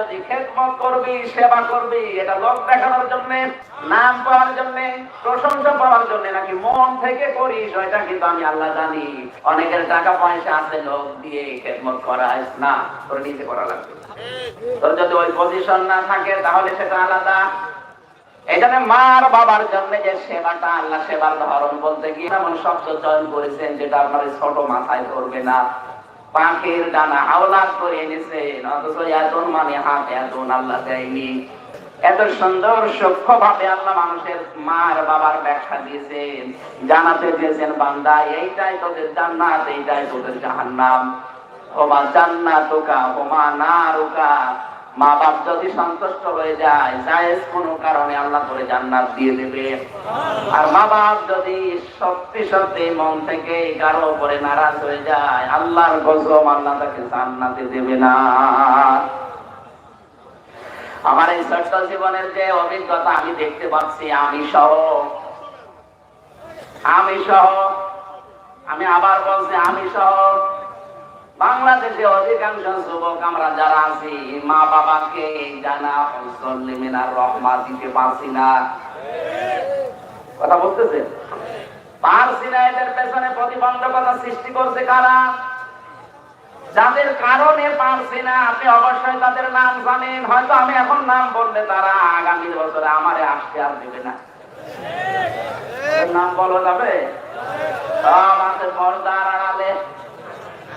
যদি খেদমত করবি, সেবা করবি, এটা লোক দেখানোর জন্য, নাম পাওয়ার জন্য, প্রশংসা পাওয়ার জন্য নাকি মন থেকে করিস, ওইটা কিন্তু আমি আল্লাহ জানি। অনেকের টাকা পয়সা আছে লোক দিয়ে খেদমত করায় না, তোর নিজে করা লাগবে। তোর যদি ওই পজিশন না থাকে, তাহলে সেটা আলাদা। এখানে মার বাবার জন্য যে সেবাটা, আল্লাহ সেবার ধরন বলতে গিয়ে এমন শব্দ চয়ন করেছেন, যেটা আপনার ছোট মাথায় করবে না। পাখির ডানা আওলাদ করে এনেছেন অথচ এতন মানে হাত, এতন আল্লাহ দেয়নি। এত সুন্দর সূক্ষ্ম ভাবে আল্লাহ মানুষের মার বাবার ব্যাখ্যা দিয়েছেন, জানাতে দিয়েছেন, বান্দা, এইটাই তোদের জান্নাত, এইটাই তোদের জাহান্নাম। হোমা জান্নাতুকা না নারুকা মা বাপ যদি সন্তুষ্ট হয়ে যায়, জায়েজ কোনো কারণে আল্লাহ করে জান্নাত দিয়ে দেবে। আর মা বাপ যদি সত্যি সত্যি মন থেকে কারও উপরে নারাজ হয়ে যায়, আল্লাহর গজব আল্লাহ তাকে জান্নাতে দেবে না। আমার এই ছোট্ট জীবনের যে অভিজ্ঞতা আমি দেখতে পাচ্ছি, আমি সহ। আমি সহ। আমি আবার বলছি, আমি সহ। বাংলাদেশে অধিকাংশ যুবক আমরা যারা আছি মা বাবাকে জানা মিনার রহমা দিতে পারছি না। কথা বলতেছে পারছি না এদের পেছনে প্রতিবন্ধকতা সৃষ্টি করছে কারা? যাদের কারণে পারছি না আপনি অবশ্যই তাদের নাম জানেন। হয়তো আমি এখন নাম বললে তারা আগামী বছরে আমারে আসতে আর দেবে না। নাম বলা যাবে? সব আছে পর্দার আড়ালে।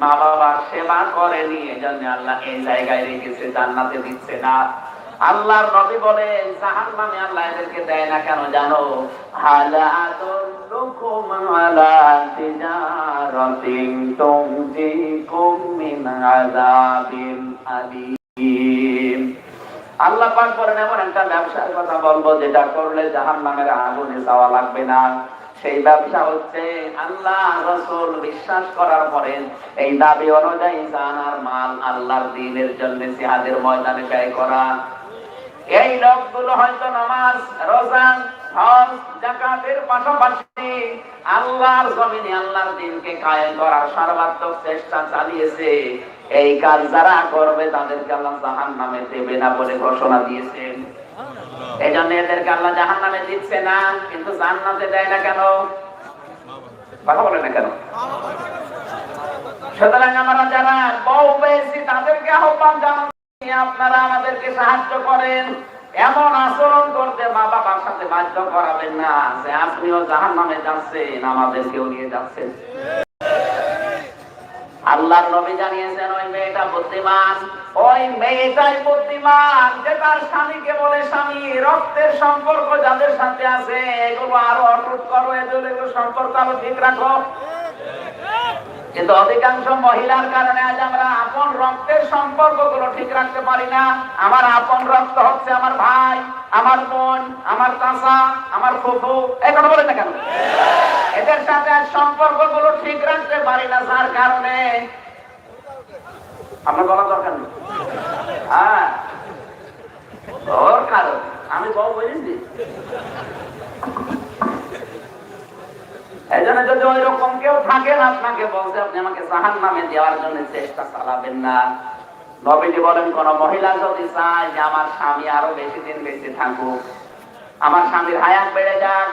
মা বাবার সেবা করেনি এজন্য আল্লাহ এই জায়গায় রেখেছে, জান্নাতে দিচ্ছে না। আল্লাহর নবী বলেন জাহান নামে আল্লাহ এদেরকে দেয় না কেন জানো? আল্লাহ পাক করেন এমন একটা ব্যবসার কথা বলব, যেটা করলে জাহান নামের আগুনে যাওয়া লাগবে না। সেই ব্যবসা হচ্ছে আল্লাহ রসুল বিশ্বাস করার পরে এই দাবি অনুযায়ী জানার মাল আল্লাহর দিনের জন্য জিহাদের ময়দানে ব্যয় করা। এই লোকগুলো হয়তো নামাজ, রোজা পাশাপাশি আল্লাহর জমিনে আল্লাহর দিনকে করার সর্বাত্মক চেষ্টা চালিয়েছে। এই কাজ যারা করবে তাদেরকে আল্লাহ জাহান নামে দেবে না বলে ঘোষণা দিয়েছেন। এই জন্য এদেরকে আল্লাহ জাহান নামে দিচ্ছে না, কিন্তু জান্নাতে দেয় না কেন? কথা বলে না কেন? সুতরাং আমরা যারা বউ পেয়েছি, তাদেরকে আহ্বান জানাচ্ছি, আপনারা আমাদেরকে সাহায্য করেন। এমন আচরণ করতে মা বাবার সাথে বাধ্য করাবেন না যে আপনিও জাহান নামে যাচ্ছেন, আমাদেরকেও নিয়ে যাচ্ছেন। আল্লাহর নবী জানিয়েছেন, ওই মেয়েটা বুদ্ধিমান, ওই মেয়েটাই সম্পর্ক কিন্তু অধিকাংশ মহিলার কারণে আজ আমরা আপন রক্তের সম্পর্কগুলো ঠিক রাখতে পারি না। আমার আপন রক্ত হচ্ছে আমার ভাই, আমার বোন, আমার চাষা আমার ফুফু। কথা বলে না কেন? এদের সাথে আজ সম্পর্কগুলো ঠিক রাখতে পারি না, যার কারণে আপনার বলা দরকার নেই। হ্যাঁ। ওর কারণ, আমি বউ যদি ওই রকম কেউ থাকেন আপনাকে দেওয়ার জন্য চেষ্টা না। বলেন, কোন মহিলা যদি আমার স্বামী আরও বেশি দিন থাকুক, আমার স্বামীর হায়াত বেড়ে যাক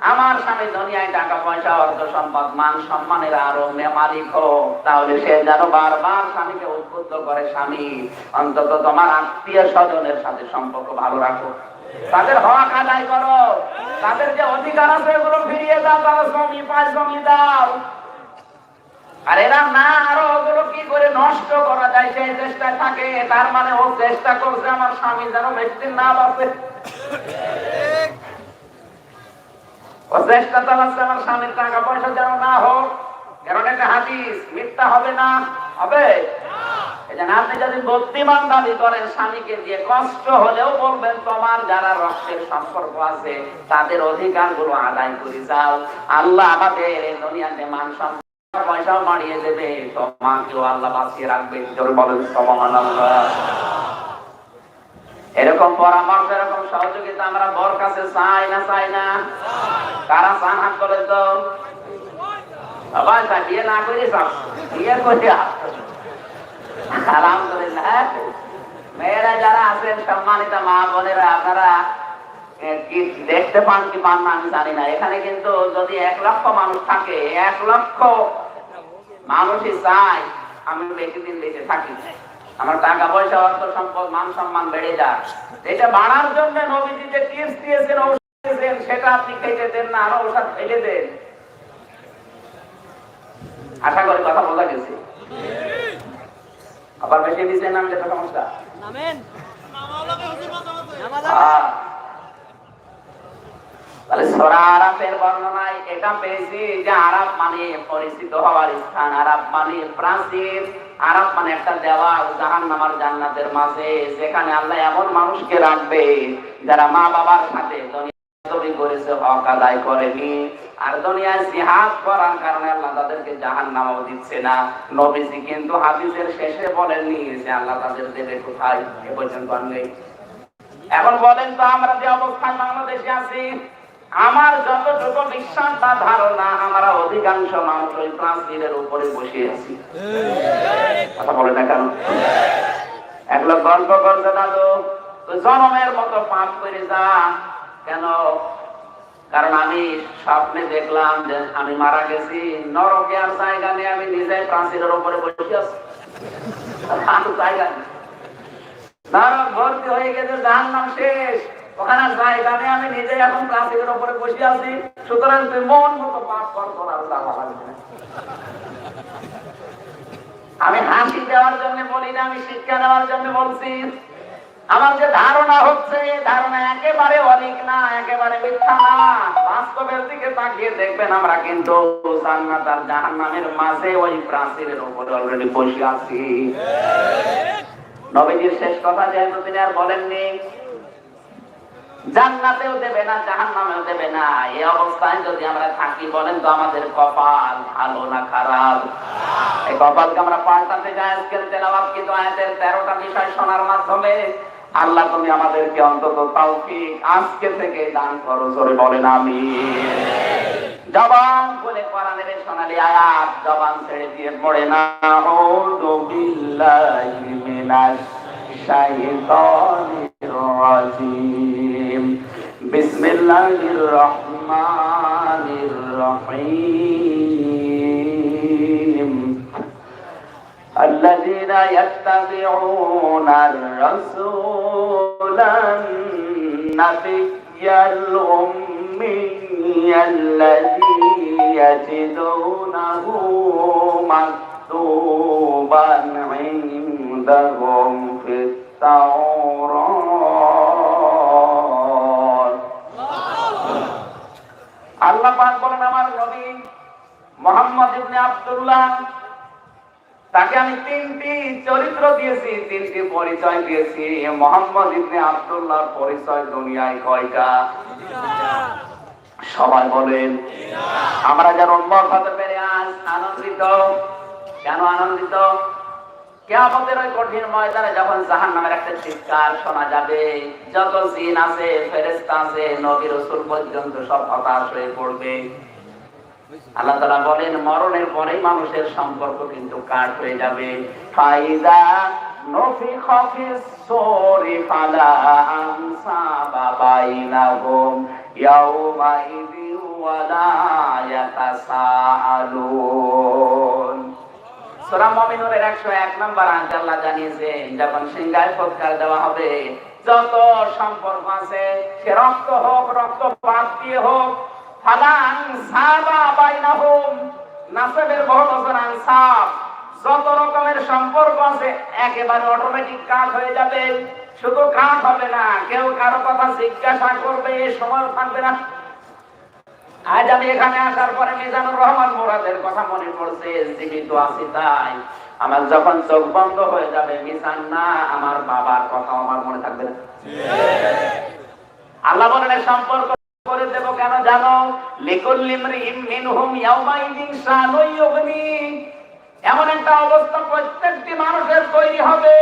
আমার স্বামী দুনিয়ায় টাকা পয়সা, অর্থ সম্পদ, মান সম্মানের আরও মালিক হোক, তাহলে সে যেন বারবার স্বামীকে উদ্বুদ্ধ করে স্বামী। অন্তত তোমার আত্মীয় স্বজনের সাথে সম্পর্ক ভালো রাখো। তাদের হক আদায় করো। তাদের যে অধিকার আছে, এগুলো ফিরিয়ে দাও, তারা জমি পাঁচ জমি দাও। আর এরা না, আরও ওগুলো কি করে নষ্ট করা যায়, সেই চেষ্টায় থাকে। তার মানে ও চেষ্টা করছে আমার স্বামী যেন ব্যক্তির না বাঁচে। ও চেষ্টা চালাচ্ছে আমার স্বামীর টাকা পয়সা যেন না হোক কারণ এটা হাদিস মিথ্যা হবে না হবে? আপনি যদি বুদ্ধিমান দাবি করেন স্বামীকে দিয়ে কষ্ট হলেও বলবেন তোমার যারা রক্তের সম্পর্ক আছে তাদের অধিকারগুলো আদায় করে যাও। আল্লাহ আমাদের দুনিয়াতে মান সম্মান পয়সাও বাড়িয়ে দেবে। তোমাকেও আল্লাহ বাঁচিয়ে রাখবে। এরকম পরামর্শ, এরকম সহযোগিতা আমরা বর কাছে চাই না চাই না? কারা চান হাত করে তো? চাই বিয়ে না বিয়ে আলহামদুলিল্লাহ? মেয়েরা যারা আছেন, সম্মানিত মা বোনেরা, আপনারা কি দেখতে পান কি পান না, আমি জানি না। এখানে কিন্তু যদি এক লক্ষ মানুষ থাকে, এক লক্ষ মানুষই চায়, আমি বেশি দিন বেঁচে থাকি। আমার টাকা পয়সা অর্থ সম্পদ মান সম্মান বেড়ে যায় এটা বাড়ার জন্য নবীজি যে টিপস দিয়েছেন ঔষধ দিয়েছেন সেটা আপনি খেতে দেন না আরও ঔষধ ফেলে দেন। আশা করি কথা বলা গেছে। আবার বেশি দিচ্ছেন না যেটা সমস্যা। মানে মানে মানে যেখানে আল্লাহ এমন মানুষকে রাখবে যারা মা বাবার সাথে করেছে, হক আদায় করেনি। আর দুনিয়ায় জিহাদ করার কারণে আল্লাহ তাদেরকে জাহান্নামও দিচ্ছে না। নবীজি কিন্তু হাদিসের শেষে বলেননি যে আল্লাহ তাদের দেবে কোথায়? এ পর্যন্ত এখন বলেন তো আমরা যে অবস্থান বাংলাদেশে আছি আমার যতটুকু বিশ্বাস বা ধারণা, আমরা অধিকাংশ মানুষ ওই প্রাচীরের উপরে বসে আছি। কথা বলে না কেন এক লোক গল্প করছে, দাদু জনমের মতো পাপ করে যা। কেন? কারণ আমি স্বপ্নে দেখলাম যে আমি মারা গেছি। নরকে আর জায়গা নেই, আমি নিজে প্রাচীরের উপরে বসে আছি। আর জায়গা নরক ভর্তি হয়ে গেছে জাহান্নাম শেষ। ওখানে জায়গা আমি নিজে এখন উপরে বসে আছি। সুতরাং তুই মন মতো পাপ কর, তোর। আমি হাসি দেওয়ার জন্য বলি না, আমি শিক্ষা দেওয়ার জন্য বলছি। আমার যে ধারণা হচ্ছে ধারণা একেবারে অনেক না, একেবারে মিথ্যা না। বাস্তবের দিকে তাকিয়ে দেখবেন আমরা কিন্তু জান্নাত আর জাহান্নামের মাঝে ওই প্রাচীরের উপরে অলরেডি বসে আছি। নবীজির শেষ কথা যেহেতু তিনি আর বলেননি জান্নাতেও দেবে না, জাহান্নামেও দেবে না। এই অবস্থায় যদি আমরা থাকি, বলেন তো আমাদের কপাল ভালো না খারাপ? এই কপালকে আমরা পাল্টাতে যাই আজকের তেলাওয়াত কিন্তু আয়াতের তেরোটা বিষয় শোনার মাধ্যমে আল্লাহ তুমি আমাদেরকে অন্তত তাওফিক আজকে থেকে দান করো, জোরে বলেন আমি জবান বলে কোরআনের সোনালী আয়াত, জবান ছেড়ে দিয়ে পড়ে না। আউযু বিল্লাহি মিনাশ শাইতানির রাজিম। بسم الله الرحمن الرحيم. الذين يتبعون الرسول النبي الأمي الذي يجدونه مكتوبا عندهم في التوراة. আল্লাহ পাক বলেন, আমার নবী মোহাম্মদ ইবনে আব্দুল্লাহ, তাকে আমি তিনটি চরিত্র দিয়েছি, তিনটি পরিচয় দিয়েছি। মোহাম্মদ ইবনে আব্দুল্লাহর পরিচয় দুনিয়ায় কয়টা? সবাই বলেন, আমরা যারা উন্মত হতে পেরে আজ আনন্দিত। কেন আনন্দিত? কেয়ামতের ওই কঠিন ময়দানে যখন জাহান নামের একটা চিৎকার শোনা যাবে, যত জিন আছে ফেরেস্তা আছে নবীর রসুল পর্যন্ত সব হতাশ হয়ে পড়বে। আল্লাহ তালা বলেন, মরণের পরেই মানুষের সম্পর্ক কিন্তু কাট হয়ে যাবে। ফাইদা নফি খফি সরি ফালা আমসা বাবাইনাহুম ইয়াউমা ইদি ওয়ালা ইয়াতাসাআলুন। সূরা মুমিনুরের 101 নম্বর আয়াত আল্লাহ জানিয়েছেন, যখন ফটকার দেওয়া হবে, যত সম্পর্ক আছে, সে রক্ত হোক রক্তপাত দিয়ে হোক, ফালান সাবা যত রকমের সম্পর্ক আছে, একেবারে অটোমেটিক কাট হয়ে যাবে। শুধু কাট হবে না, কেউ কারও কথা জিজ্ঞাসা করবে এ সময় থাকবে না। আজ আমি এখানে আসার পরে মিজানুর রহমান মোরাদের কথা মনে পড়ছে জীবিত আছি তাই। আমার যখন চোখ বন্ধ হয়ে যাবে মিশান না আমার বাবার কথা আমার মনে থাকবে না। আল্লাহ বলেন সম্পর্ক করে দেব কেন জানো? মিনহুম ইয়াউমাইদিন ইউগনি। এমন একটা অবস্থা প্রত্যেকটি মানুষের তৈরি হবে।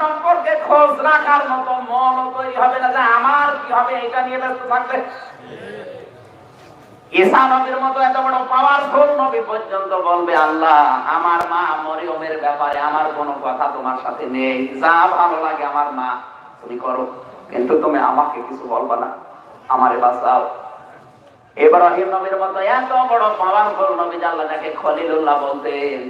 সম্পর্কে খোঁজ রাখার মতো মন তৈরি হবে না যে আমার কি হবে এটা নিয়ে ব্যস্ত থাকবে। ঈসা নবীর মতো এত বড় পাওয়ারফুল নবী পর্যন্ত বলবে, আল্লাহ, আমার মা মরিয়মের ব্যাপারে আমার কোনো কথা তোমার সাথে নেই। যা ভালো লাগে আমার মা, তুমি করো। কিন্তু তুমি আমাকে কিছু না। বাঁচাও। নবীর মতো এত বড় পাওয়ারফুল নবী আল্লাহ যাকে খলিলুল্লাহ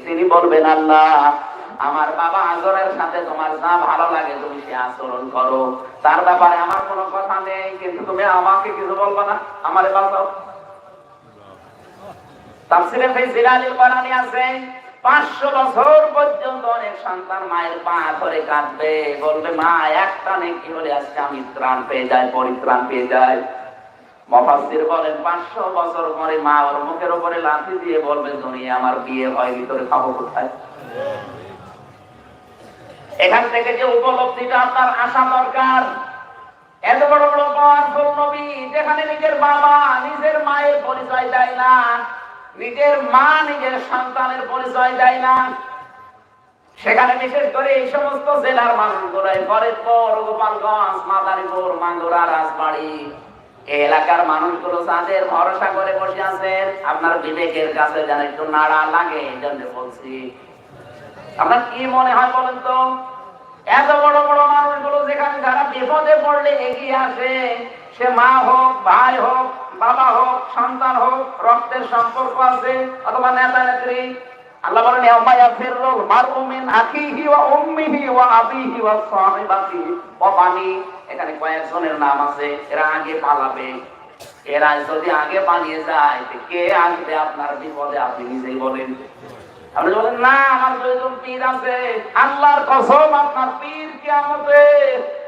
তিনি বলবেন, আল্লাহ, আমার বাবা আজরের সাথে তোমার যা ভালো লাগে তুমি সে আচরণ করো। তার ব্যাপারে আমার কোনো কথা নেই, কিন্তু তুমি আমাকে কিছু বলবা না। আমারে বাঁচাও। তাফসিরে কোরআনে আছে 500 বছর পর্যন্ত অনেক সন্তান মায়ের পা ধরে কাঁদবে। বলবে, মা, একটা হলে আজকে আমি ত্রাণ পেয়ে যাই, পরিত্রাণ পেয়ে যাই। মুফাসসির বলেন 500 বছর পরে মা ওর মুখের উপরে দিয়ে বলবে দুনিয়া আমার বিয়ে হয়, ভিতরে খাব কোথায়? এখান থেকে যে উপলব্ধিটা আপনার আসা দরকার, এত বড় বড় পাওয়ারফুল নবী যেখানে নিজের বাবা নিজের মায়ের পরিচয় দেয় না নিজের মা নিজের সন্তানের পরিচয় দেয় না। সেখানে বিশেষ করে এই সমস্ত জেলার মানুষগুলাই ফরিদপুর গোপালগঞ্জ, মাদারীপুর, মাগুরা, রাজবাড়ি এলাকার মানুষগুলো যাদের ভরসা করে বসে আছেন, আপনার বিবেকের কাছে যেন একটু নাড়া লাগে, এই জন্য বলছি। আপনার কি মনে হয় বলেন তো? এত বড় বড় মানুষগুলো যেখানে যারা বিপদে পড়লে এগিয়ে আসে, সে মা হোক, ভাই হোক বাবা হোক, সন্তান হোক, রক্তের সম্পর্ক আছে অথবা নেতা নেত্রী এরা আগে পালাবে। এরা যদি আগে পালিয়ে যায় কে আপনার বিপদে, আপনি নিজেই বলেন। আপনি বলেন, না, আমার পীর আছে। আল্লাহর কসম, আপনার পীর কিয়ামতে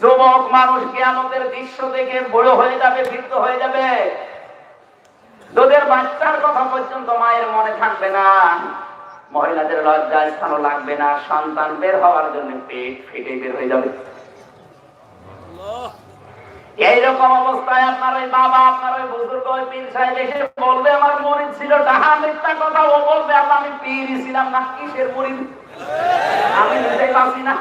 যুবক মানুষ কি কিয়ামতের দৃশ্য দেখে হয়ে যাবে, বৃদ্ধ হয়ে যাবে। দুধের বাচ্চার কথা পর্যন্ত মায়ের মনে থাকবে না। মহিলাদের লজ্জা স্থানও লাগবে না, সন্তান বের হওয়ার জন্য পেট ফেটে বের হয়ে যাবে। এইরকম অবস্থায় আপনার ওই বাবা, আপনার ওই বুজুর্গ ওই পীর সাহেব এসে বলবে, আমার মরিদ ছিল ডাহা মিথ্যা কথা, ও বলবে, আল্লাহ, আমি পীরই ছিলাম না, কিসের মরিদ? আমি নিজেই পাচ্ছি না।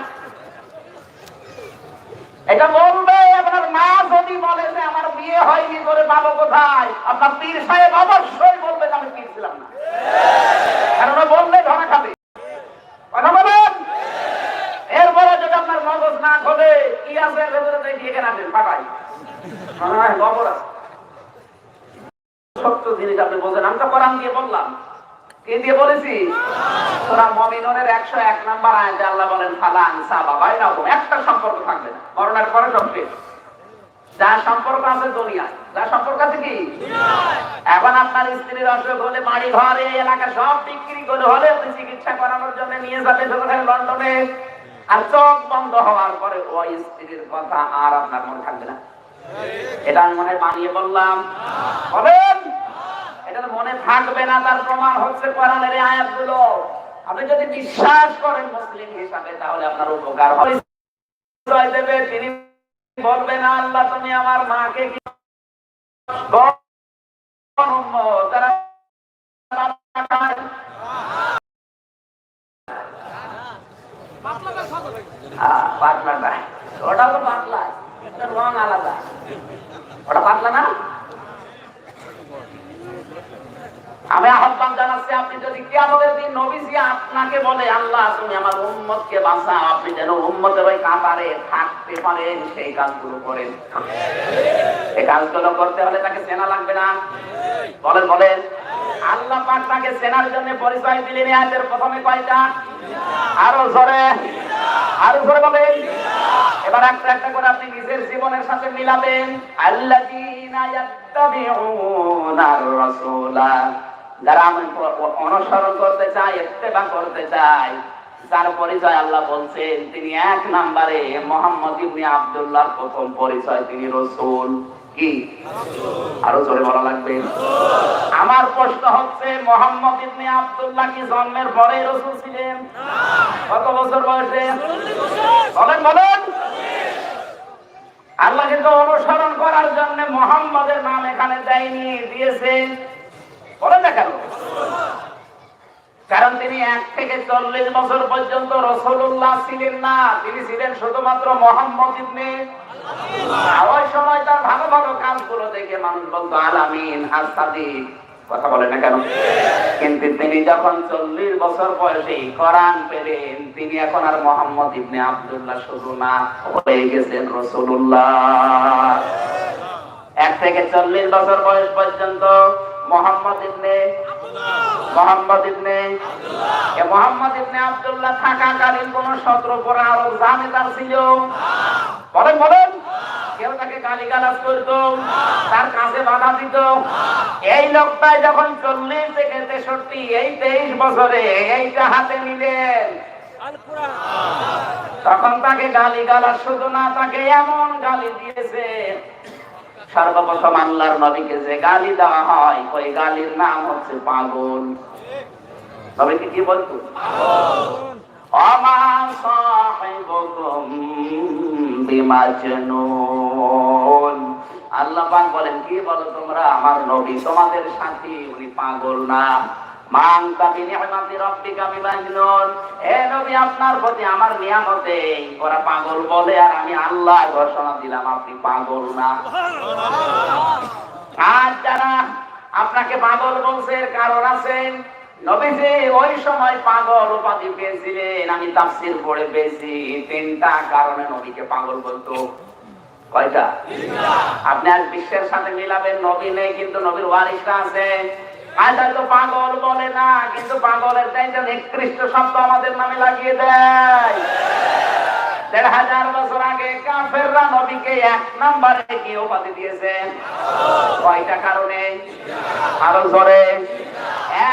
এটা বলবে, আপনার মা যদি বলে যে আমার বিয়ে হয়নি করে পাবো কোথায়? আপনার পীর সাহেব অবশ্যই বলবে যে আমি পীর ছিলাম না। কারণ বললে ধরা খাবে। কথা বলেন? আপনার মগজ না খোলে, কি আছে খবর আছে। সত্য জিনিস আপনি আমি তো কোরআন দিয়ে বললাম। কে দিয়ে বলেছি? সম্পর্ক আছে সম্পর্ক আছে কি? আপনার স্ত্রীর অসুখ হলে বাড়ি, ঘরে এলাকা সব বিক্রি করে হলে চিকিৎসা করানোর জন্য নিয়ে যাবে লন্ডনে। আর চোখ বন্ধ হওয়ার পরে ওই স্ত্রীর কথা আর আপনার মনে থাকবে না। এটা আমি মনে বানিয়ে বললাম। বলেন, এটা মনে থাকবে না, তার প্রমাণ হচ্ছে কোরআনের আয়াতগুলো। আপনি যদি বিশ্বাস করেন মুসলিম হিসাবে, তাহলে আপনার উপকার হবে। দেবে, তিনি বলবেন, আল্লাহ, তুমি আমার মাকে কি কোন উম্মত যারা হ্যাঁ, আমি আহ্বান জানাচ্ছি আপনি যদি কে কিয়ামতের দিন নবীজি আপনাকে বলে আল্লাহ তুমি আমার উম্মতকে বাঁচাও আপনি যেন উম্মতের ওই কাতারে থাকতে পারেন, সেই কাজগুলো করেন। এই কাজগুলো করতে হলে তাকে চেনা লাগবে না। বলেন বলেন। আল্লাহ পাক তাকে চেনার জন্য পরিচয় দিলেন আয়াতের প্রথমে কয়টা? আরও জোরে। আরও জোরে বলেন। এবার একটা একটা করে আপনি নিজের জীবনের সাথে মিলাবেন। আল্লাযীনা ইয়াত্তাবিউনার রাসূলা। যারা আমি অনুসরণ করতে চাই ইত্তেবা করতে চাই যার পরিচয় আল্লাহ বলছেন, তিনি এক নম্বরে মোহাম্মদ ইবনে আব্দুল্লাহর প্রথম পরিচয়, তিনি রসুল। কি? আরও জোরে বলা লাগবে। আমার প্রশ্ন হচ্ছে, মোহাম্মদ ইবনে আব্দুল্লাহ কি জন্মের পরে রসুল ছিলেন? কত বছর বয়সে? বলেন বলেন। আল্লাহকে তো অনুসরণ করার জন্য মোহাম্মদের নাম এখানে দেয়নি, দিয়েছেন। বলেন না কেন? কারণ তিনি এক থেকে চল্লিশ বছর পর্যন্ত রসুল্লাহ ছিলেন না। তিনি ছিলেন শুধুমাত্র মোহাম্মদ ইবনে ওই সময় তার ভালো ভালো কাজগুলো দেখে মানুষ বলতো, আলামিন হাসাদিক কথা না কেন? কিন্তু তিনি যখন চল্লিশ বছর বয়সে পেলেন, তিনি এখন আর মোহাম্মদ ইবনে আব্দুল্লাহ শুধু না, হয়ে গেছেন এক থেকে চল্লিশ বছর বয়স পর্যন্ত মোহাম্মদ ইবনে এই লোকটা যখন চল্লিশ থেকে তেষট্টি, এই তেইশ বছরে এইটা হাতে নিলেন। তখন তাকে গালি গালাজ শুধু না, তাকে এমন গালি দিয়েছে সর্বপ্রথম আল্লাহর নবীকে যে গালি দেওয়া হয়, ওই গালির নাম হচ্ছে পাগল। নবীকে কি বলতো? আল্লাহ বলেন, কি বলো তোমরা? আমার নবী তোমাদের সাথী, উনি পাগল না। কাবি নিয়ামতি রব্বিকা বিমাজনুন। হে নবী আপনার প্রতি আমার নিয়ামতে ওরা পাগল বলে আর আমি আল্লাহ ঘোষণা দিলাম আপনি পাগল না। আর যারা আপনাকে পাগল বলছে কারণ আছে নবীজি ওই সময় পাগল উপাধি পেয়েছিলেন আমি তাফসির পড়ে পেয়েছি। তিনটা কারণে নবীকে পাগল বলতো। কয়টা? আপনি আজ বিশ্বের সাথে মিলাবেন নবী নেই কিন্তু নবীর ওয়ারিসটা আছে। আজ হয়তো পাগল বলে না, কিন্তু পাগলের চাইতে নিকৃষ্ট শব্দ আমাদের নামে লাগিয়ে দেয়। দেড় হাজার বছর আগে কাফেররা নবীকে এক নম্বরে কি উপাধি দিয়েছেন কয়টা কারণে? আরও জোরে।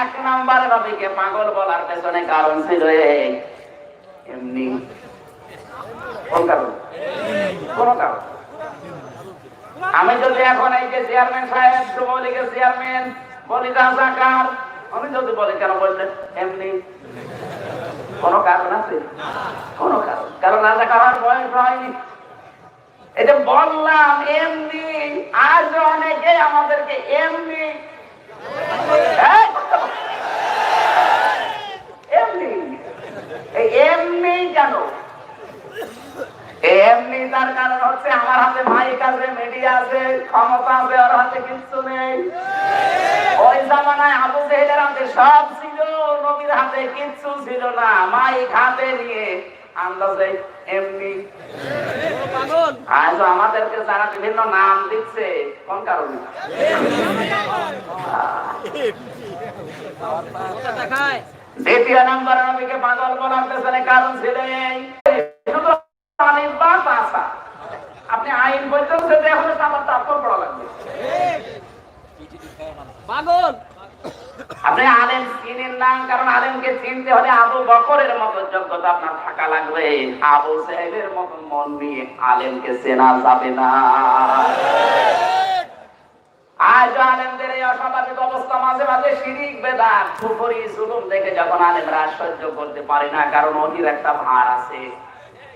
এক নম্বরে নবীকে পাগল বলার পেছনে কারণ ছিল এমনি। কোন কারণ? কোন কারণ। আমি যদি এখন এই যে চেয়ারম্যান সাহেব যুবলীগের চেয়ারম্যান বলি রাজাকার আমি যদি বলি কেন বললেন এমনি। কোন কারণ আছে? কোন কারণ। কারণ রাজাকার হওয়ার বয়স হয়নি। যে বললাম, এমনি। আজ অনেকে আমাদেরকে এমনি। এমনি। এমনি কেন এমনি তার কারণ হচ্ছে আমার হাতে মাইক আছে মিডিয়া আছে ক্ষমতা আছে ওর হাতে কিচ্ছু নেই। ওই জামানায় আবু জেহেলের হাতে সব ছিল নবীর হাতে কিচ্ছু ছিল না। মাইক হাতে নিয়ে আন্দাজে এমনি। আজ আমাদেরকে যারা বিভিন্ন নাম দিচ্ছে কোন কারণে? দ্বিতীয় নম্বর নবীকে পাগল বলার পেছনে কারণ ছিল এই বা তাসা। আপনি আইন পর্যন্ত এখন আমার তারপর পড়া লাগবে। পাগল! আপনি আলেম চিনেন না কারণ আলেমকে চিনতে হলে আবু বকরের মতো যোগ্যতা আপনার থাকা লাগবে। আবু সাহেবের মতো মন নিয়ে আলেমকে চেনা যাবে না। আজ আলেমদের এই অস্বাভাবিক অবস্থা মাঝে মাঝে শিরিক বেদাত কুফরি জুলুম দেখে যখন আলেমরা সহ্য করতে পারে না কারণ ওহির একটা ভার আছে।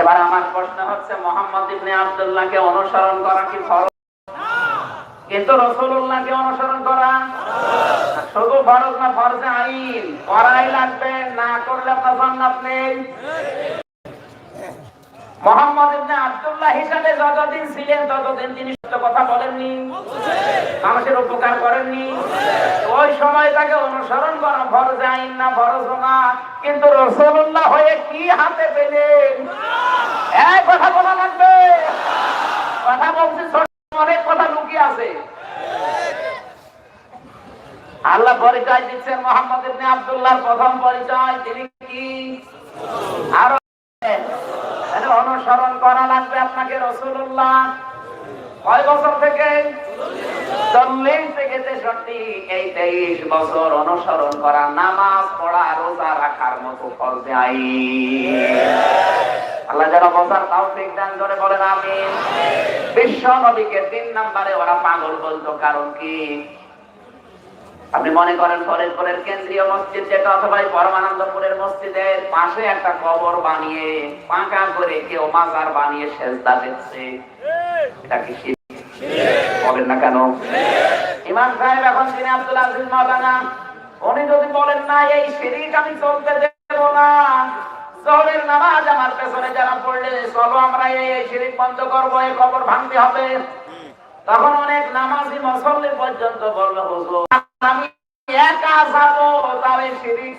এবার আমার প্রশ্ন হচ্ছে, মোহাম্মদ ইবনে আব্দুল্লাহকে অনুসরণ করা কি ফরজ? কিন্তু রসুল্লাহকে অনুসরণ করা শুধু ফরজ না, ফরজে আইন। করাই লাগবে, না করলে আপনার নেই। কথা কিন্তু রসুল্লাহ হয়ে কি হাতে পেলেন? কথা বলা লাগবে। কথা বলছি অনেক কথা লুকিয়ে আছে। আল্লাহ পরিচয় দিচ্ছেন মোহাম্মদ ইবনে আব্দুল্লাহর প্রথম পরিচয়। তিনি কি? আরও অনুসরণ করা লাগবে আপনাকে রসুল্লাহ কয় বছর থেকে? চল্লিশ থেকে তেষট্টি। এই তেইশ বছর অনুসরণ করা, নামাজ পড়া, রোজা রাখার মতো আল্লাহ তাও ঠিক দান বিশ্ব নবীকে তিন নাম্বারে ওরা পাগল বলতো, কারণ কি? আপনি মনে করেন ফরিদপুরের কেন্দ্রীয় মসজিদ যেটা অথবা পরমানন্দপুরের মসজিদের পাশে একটা কবর বানিয়ে পাকা করে কেউ মাজার বানিয়ে সেজদা দিচ্ছে। এটা কি বলেন না কেন? ইমাম সাহেব এখন তিনি আব্দুল আজিজ মাদানা উনি যদি বলেন না এই শিরিক আমি চলতে দেব না। জোহরের নামাজ আমার পেছনে যারা পড়লে চলো আমরা এই এই শিরিক বন্ধ করব এই কবর ভাঙতে হবে। তখন অনেক নামাজি মুসল্লি পর্যন্ত বলবে হুজুর আমি একা যাব তবে শিরিক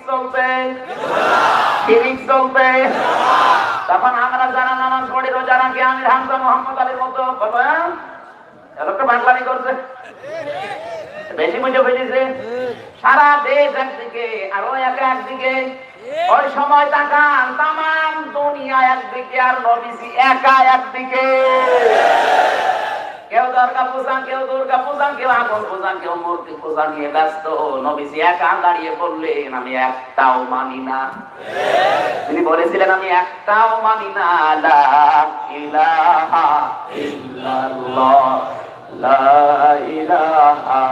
তখন আমরা যারা নামাজ পড়ি রোজা রাখি আমির হামজা মোহাম্মদ আলীর মতো হ্যাঁ এরকম বাংলানি করছে। বেশি মজা ফেলেছে। সারা দেশ একদিকে, আর একা একদিকে। ওই সময় তাকান, তামাম দুনিয়া একদিকে আর নবীজি একা একদিকে। কেউ দুর্গা পূজা কেউ দুর্গা পূজা কেউ আগুন পূজা কেউ মূর্তি পূজা নিয়ে ব্যস্ত। নবীজি একা দাঁড়িয়ে পড়লেন আমি একটাও মানি না। তিনি বলেছিলেন, আমি একটাও মানি না, লা ইলাহা লা ইলাহা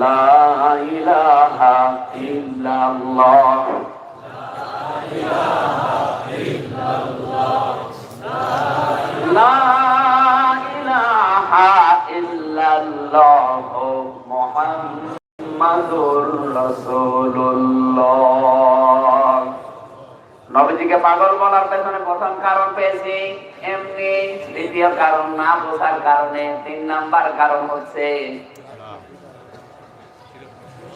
লা ইলাহা লা ইল্লাল্লাহ নবীজিকে পাগল বলার পেছনে প্রথম কারণ পেয়েছি, এমনি দ্বিতীয় কারণ না বোঝার কারণে, তিন নাম্বার কারণ হচ্ছে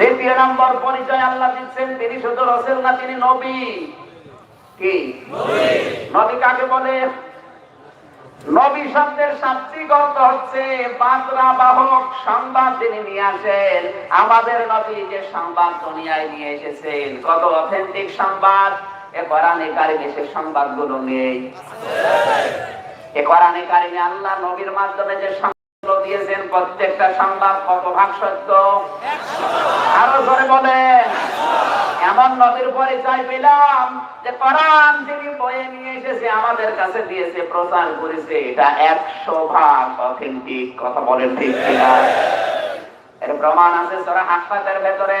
দ্বিতীয় নম্বর পরিচয় আল্লাহ দিচ্ছেন তিনি শুধু রসেল না তিনি নবী। কি? নবী। কাকে বলে? নবী শব্দের শাব্দিক অর্থ হচ্ছে বার্তা বাহক সংবাদ তিনি নিয়ে আসেন। আমাদের নবী যে সংবাদ দুনিয়ায় নিয়ে এসেছেন কত অথেন্টিক সংবাদ। এ কোরআনে কারিমে সে সংবাদগুলো নেই। এ কোরআনে কারিমে আল্লাহ নবীর মাধ্যমে যে দিয়েছেন প্রত্যেকটা সংবাদ কত ভাগ সত্য আরও ধরে বলেন এমন নবীর পরিচয় পেলাম যে কোরআন তিনি বয়ে নিয়ে এসেছে, আমাদের কাছে দিয়েছে, প্রচার করেছে। এটা একশো ভাগ অথেন্টিক কথা বলেন ঠিক কিনা? এর প্রমাণ আছে সূরা হাক্কাতের ভেতরে।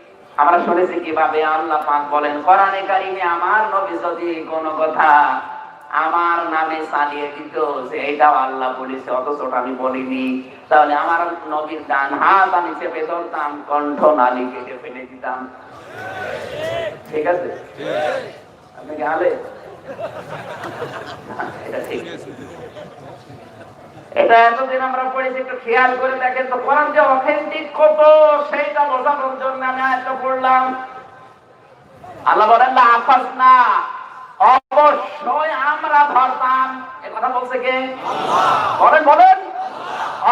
আমরা শুনেছি কীভাবে আল্লাহ পাক বলেন, কোরআনে কারিমে আমার নবী যদি কোন কথা আমার নামে চালিয়ে দিত যে এটাও আল্লাহ বলেছে, অথচ আমি বলিনি, তাহলে আমার নবীর ডান হাত আমি চেপে ধরতাম, কণ্ঠ নালী কেটে ফেলে দিতাম। ঠিক আছে? আপনি কি আলে এটা ঠিক। এটা এতদিন আমরা পড়েছি একটু খেয়াল করে দেখেন তো কোরআন যে অথেন্টিক কত সেইটা বোঝানোর জন্য আমি আয়টা পড়লাম। আল্লাহ বলেন আফাস না অবশ্যই আমরা ধরতাম। এ কথা বলছে কে? বলেন বলেন।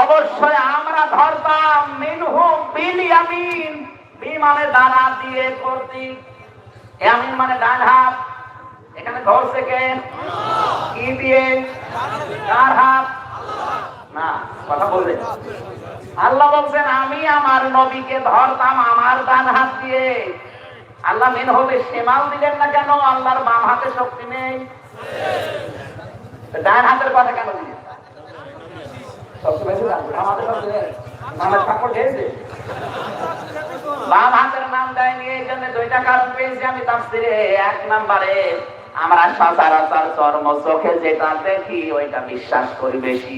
অবশ্যই আমরা ধরতাম। মিনহু বিল ইয়ামিন বিমানে দাঁড়া দিয়ে কর্তৃক ইয়ামিন মানে ডান হাত। এখানে ধরছে কে? কি দিয়ে? কার হাত। আল্লাহ বলছেন, আমি আমার নবীকে ধরতাম আমার ডান হাত দিয়ে। আল্লাহ মেন হবে সেমাল দিলেন না কেন? আল্লাহর বাম হাতে শক্তি নেই। ডান হাতের কথা কেন নাম্বারে, আমরা সচরাচর চর্ম চোখে যেটা দেখি, ওইটা বিশ্বাস করি বেশি।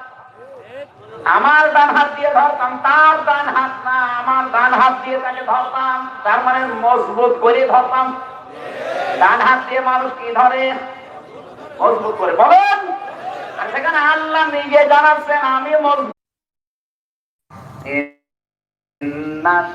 আমার ডান হাত দিয়ে ধরতাম, তার ডান হাত না, আমার ডান হাত দিয়ে তাকে ধরতাম, তার মানে মজবুত করে ধরতাম। ডান হাত দিয়ে মানুষ কি ধরে? মজবুত করে। বলেন, আর সেখানে আল্লাহ নিজে জানাচ্ছেন, আমি মজবুত।